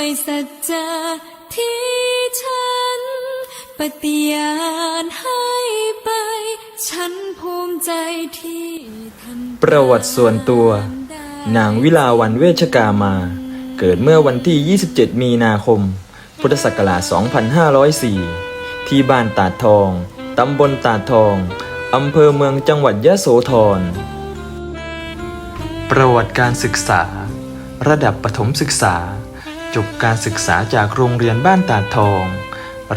ด้วยสัจจะที่ฉัน ปฏิญาณให้ไป ฉันภูมิใจที่ทำประวัติส่วนตัว นางวิลาวันเวชกามา เกิดเมื่อวันที่ 27 มีนาคม พุทธศักราช 2504 ที่บ้านตาดทอง ตำบลตาดทอง อำเภอเมืองจังหวัดยะโสธร ประวัติการศึกษา ระดับประถมศึกษา จบการศึกษาจากโรงเรียนบ้านตาดทอง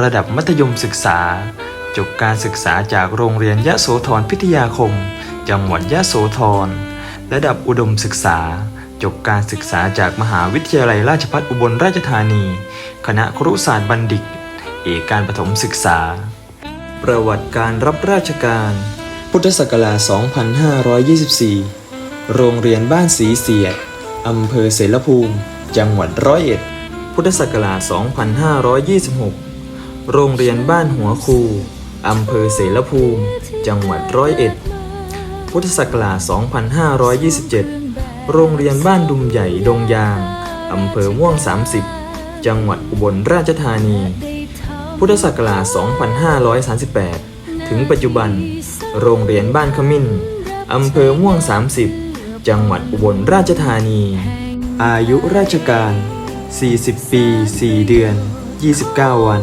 ระดับมัธยมศึกษา จบการศึกษาจากโรงเรียนยะโสธรพิทยาคม จังหวัดยะโสธร ระดับอุดมศึกษา จบการศึกษาจากมหาวิทยาลัยราชภัฏอุบลราชธานี คณะครุศาสตร์บัณฑิต เอกการประถมศึกษา ประวัติการรับราชการ พุทธศักราช 2524 โรงเรียนบ้านสีเสียดอำเภอเสรภูมิ จังหวัดร้อยเอ็ด พุทธศักราช 2526 โรงเรียนบ้านหัวคู อำเภอเสรภูมิ จังหวัดร้อยเอ็ด พุทธศักราช 2527 โรงเรียนบ้านดุมใหญ่ดงยาง อำเภอม่วง 30 จังหวัดอุบลราชธานี พุทธศักราช 2538 ถึงปัจจุบัน โรงเรียนบ้านขมิ้น อำเภอม่วง 30 จังหวัดอุบลราชธานี อายุราชการ 40 ปี 4 เดือน 29 วัน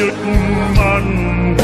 ยึดมัน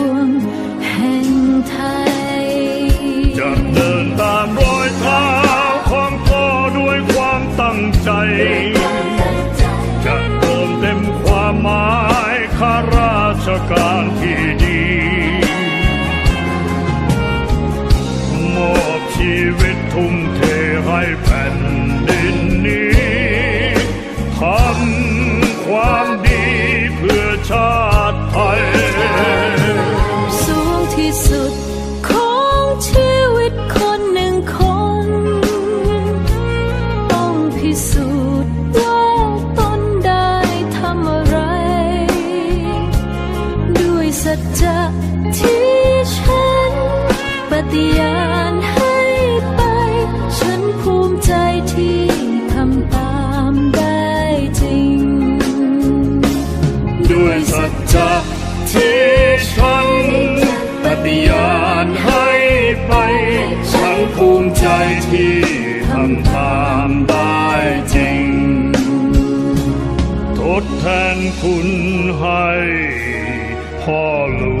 ง จจะที่ฉันปฏิญาณให้ไป ฉันภูมิใจที่ทำตามได้จริง ทดแทนคุณให้พ่อหลวง